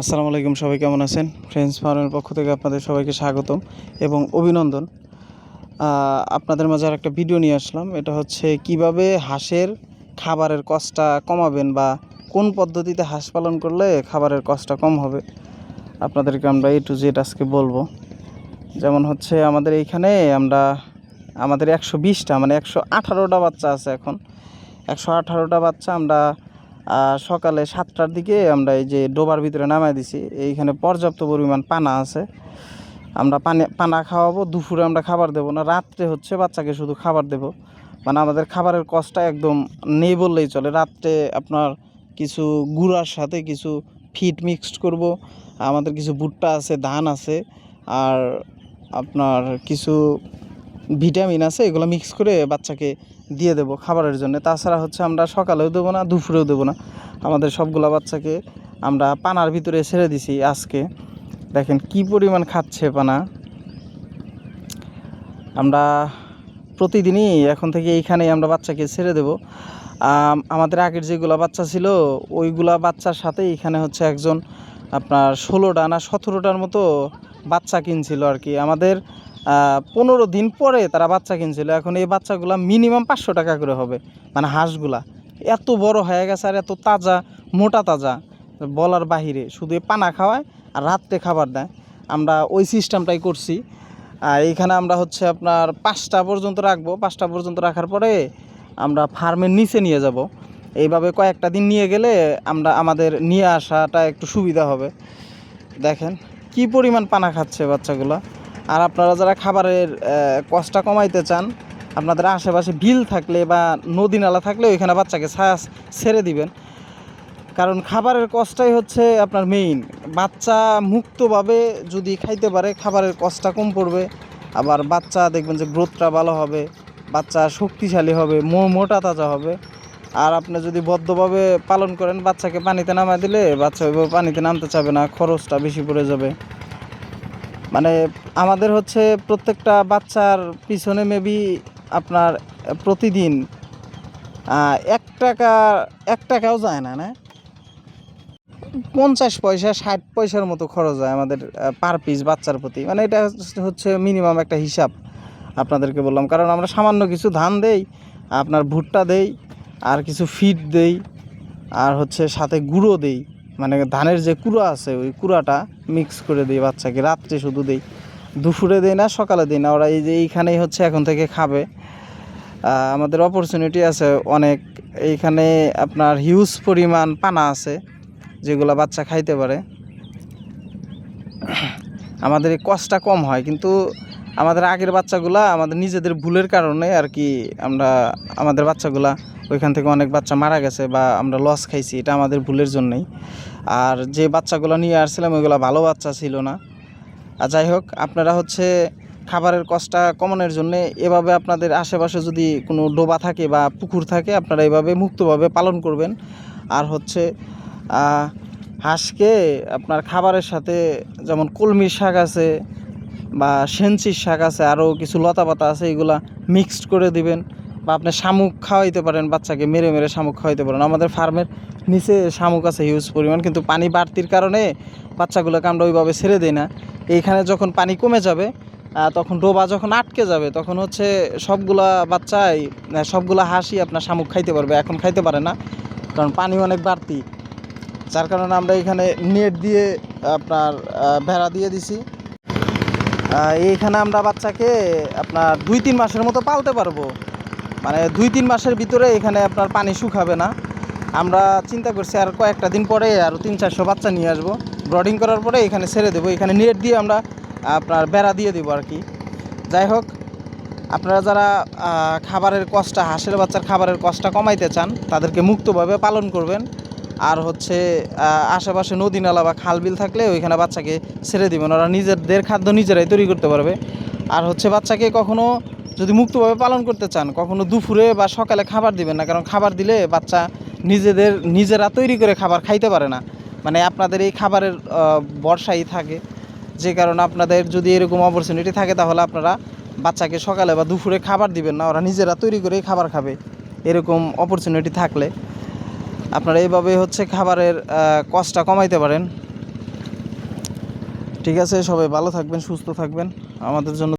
আসসালামু আলাইকুম, সবাই কেমন আছেন? ফ্রেন্ডস ফার্মের পক্ষ থেকে আপনাদের সবাইকে স্বাগতম এবং অভিনন্দন। আপনাদের মাঝে আর একটা ভিডিও নিয়ে আসলাম। এটা হচ্ছে কীভাবে হাঁসের খাবারের কষ্টটা কমাবেন বা কোন পদ্ধতিতে হাঁস পালন করলে খাবারের কষ্টটা কম হবে, আপনাদেরকে আমরা এ টু জেড আজকে বলব। যেমন হচ্ছে আমাদের এইখানে আমরা, আমাদের একশো বিশটা মানে একশো আঠারোটা বাচ্চা আছে এখন। একশো আঠারোটা বাচ্চা আমরা সকালে সাতটার দিকে আমরা এই যে ডোবার ভিতরে নামাই দিছি, এইখানে পর্যাপ্ত পরিমাণ পানা আছে। আমরা পানি, পানা খাওয়াবো, দুপুরে আমরা খাবার দেবো না, রাত্রে হচ্ছে বাচ্চাকে শুধু খাবার দেব। মানে আমাদের খাবারের কষ্টটা একদম নেই বললেই চলে। রাত্রে আপনার কিছু গুঁড়ার সাথে কিছু ফিট মিক্সড করব, আমাদের কিছু ভুট্টা আছে, ধান আছে, আর আপনার কিছু ভিটামিন আছে, এগুলো মিক্স করে বাচ্চাকে দিয়ে দেবো খাবারের জন্য। তাছাড়া হচ্ছে আমরা সকালেও দেবো না, দুপুরেও দেবো না। আমাদের সবগুলা বাচ্চাকে আমরা পানার ভিতরে ছেড়ে দিছি আজকে। দেখেন কি পরিমাণ খাচ্ছে পানা। আমরা প্রতিদিনই এখন থেকে এইখানেই আমরা বাচ্চাকে ছেড়ে দেব। আমাদের আগের যেগুলা বাচ্চা ছিল, ওইগুলা বাচ্চার সাথে এখানে হচ্ছে একজন আপনার ষোলোটা না সতেরোটার মতো বাচ্চা কিনছিল আর কি। আমাদের পনেরো দিন পরে তারা বাচ্চা কিনছিল। এখন এই বাচ্চাগুলা মিনিমাম পাঁচশো টাকা করে হবে মানে হাঁসগুলা। এত বড় হয়ে গেছে আর এত তাজা, মোটা তাজা। বলার বাহিরে শুধু পানা খাওয়ায় আর রাত্রে খাবার দেয়। আমরা ওই সিস্টেমটাই করছি। আর এইখানে আমরা হচ্ছে আপনার পাঁচটা পর্যন্ত রাখব। পাঁচটা পর্যন্ত রাখার পরে আমরা ফার্মের নিচে নিয়ে যাব। এইভাবে কয়েকটা দিন নিয়ে গেলে আমরা, আমাদের নিয়ে আসাটা একটু সুবিধা হবে। দেখেন কি পরিমাণ পানা খাচ্ছে বাচ্চাগুলো। আর আপনারা যারা খাবারের কষ্টটা কমাইতে চান, আপনাদের আশেপাশে বিল থাকলে বা নদী নালা থাকলে ওইখানে বাচ্চাকে ছায়া ছেড়ে দিবেন। কারণ খাবারের কষ্টটাই হচ্ছে আপনার মেইন বাচ্চা মুক্তভাবে যদি খাইতে পারে, খাবারের কষ্টটা কম পড়বে। আবার বাচ্চা দেখবেন যে গ্রোথটা ভালো হবে, বাচ্চা শক্তিশালী হবে মোটা তাজা হবে। আর আপনি যদি বদ্ধভাবে পালন করেন, বাচ্চাকে পানিতে নামায় দিলে বাচ্চা ওইভাবে পানিতে নামতে চাবে না, খরচটা বেশি পড়ে যাবে। মানে আমাদের হচ্ছে প্রত্যেকটা বাচ্চার পিছনে মেবি আপনার প্রতিদিন এক টাকা, এক টাকাও যায় না না? পঞ্চাশ পয়সা, ষাট পয়সার মতো খরচ হয় আমাদের পার পিস বাচ্চার প্রতি। মানে এটা হচ্ছে- মিনিমাম একটা হিসাব আপনাদেরকে বললাম। কারণ আমরা সামান্য কিছু ধান দেই, আপনার ভুট্টা দেই, আর কিছু ফিড দেই, আর হচ্ছে সাথে গুঁড়ো দেই। মানে ধানের যে কুড়া আছে, ওই কুড়াটা মিক্স করে দিই বাচ্চাকে। রাত্রে শুধু দিই। দুপুরে দিই না, সকালে দিই না। ওরা এই যে এইখানেই হচ্ছে, এখন থেকে খাবে। আমাদের অপরচুনিটি আছে অনেক। এইখানে আপনার হিউজ পরিমাণ পানা আছে, যেগুলো বাচ্চা খাইতে পারে। আমাদের কষ্টটা কম হয়, কিন্তু আমাদের আগের বাচ্চাগুলা আমাদের নিজেদের ভুলের কারণে আর কি আমরা আমাদের বাচ্চাগুলা ওইখান থেকে অনেক বাচ্চা মারা গেছে বা আমরা লস খাইছি, এটা আমাদের ভুলের জন্যই। আর যে বাচ্চাগুলো নিয়ে আসছিলাম, ওইগুলো ভালো বাচ্চা ছিল না। আর যাই হোক, আপনারা হচ্ছে খাবারের কষ্টটা কমানোর জন্য এভাবে আপনাদের আশেপাশে যদি কোনো ডোবা থাকে বা পুকুর থাকে, আপনারা এভাবে মুক্তভাবে পালন করবেন। আর হচ্ছে হাঁসকে আপনার খাবারের সাথে যেমন কলমির শাক আছে বা সেঞ্চির শাক আছে, আরও কিছু লতা পাতা আছে, এগুলা মিক্সড করে দিবেন। বা আপনি শামুক খাওয়াইতে পারেন, বাচ্চাকে মেরে মেরে শামুক খাওয়াইতে পারেন। আমাদের ফার্মের নিচে শামুক আছে হিউজ পরিমাণ, কিন্তু পানি বাড়তির কারণে বাচ্চাগুলোকে আমরা ওইভাবে ছেড়ে দিই না। এইখানে যখন পানি কমে যাবে তখন ডোবা যখন আটকে যাবে, তখন হচ্ছে সবগুলা বাচ্চাই সবগুলা হাঁসই আপনার শামুক খাইতে পারবে, এখন খাইতে পারে না, কারণ পানি অনেক বাড়তি। যার কারণে আমরা এখানে নেট দিয়ে আপনার ভেড়া দিয়ে দিছি। এইখানে আমরা বাচ্চাকে আপনার দুই তিন মাসের মতো পালতে পারব। মানে দুই তিন মাসের ভিতরে এখানে আপনার পানি শুকাবে না। আমরা চিন্তা করছি আর কয়েকটা দিন পরে আরও তিন চারশো বাচ্চা নিয়ে আসব। ব্রডিং করার পরে এখানে ছেড়ে দেবো। এখানে নেট দিয়ে আমরা আপনার বেড়া দিয়ে দেবো আর কি। যাই হোক, আপনারা যারা খাবারের কষ্টটা, হাঁসের বাচ্চার খাবারের কষ্টটা কমাইতে চান, তাদেরকে মুক্তভাবে পালন করবেন। আর হচ্ছে আশেপাশে নদী নালা বা খাল বিল থাকলে ওইখানে বাচ্চাকে ছেড়ে দিবেন। ওরা নিজেদের খাদ্য নিজেরাই তৈরি করতে পারবে। আর হচ্ছে বাচ্চাকে কখনো যদি মুক্তভাবে পালন করতে চান, কখনো দুপুরে বা সকালে খাবার দিবেন না, কারণ খাবার দিলে বাচ্চা নিজেদের, নিজেরা তৈরি করে খাবার খাইতে পারে না। মানে আপনাদের এই খাবারের বর্ষাই থাকে। যে কারণে আপনাদের যদি এরকম অপরচুনিটি থাকে, তাহলে আপনারা বাচ্চাকে সকালে বা দুপুরে খাবার দিবেন না, ওরা নিজেরা তৈরি করেই খাবার খাবে। এরকম অপরচুনিটি থাকলে। আপনারা এইভাবে হচ্ছে খাবারের কষ্টটা কমাইতে পারেন। ঠিক আছে, সবাই ভালো থাকবেন, সুস্থ থাকবেন। আমাদের জন্য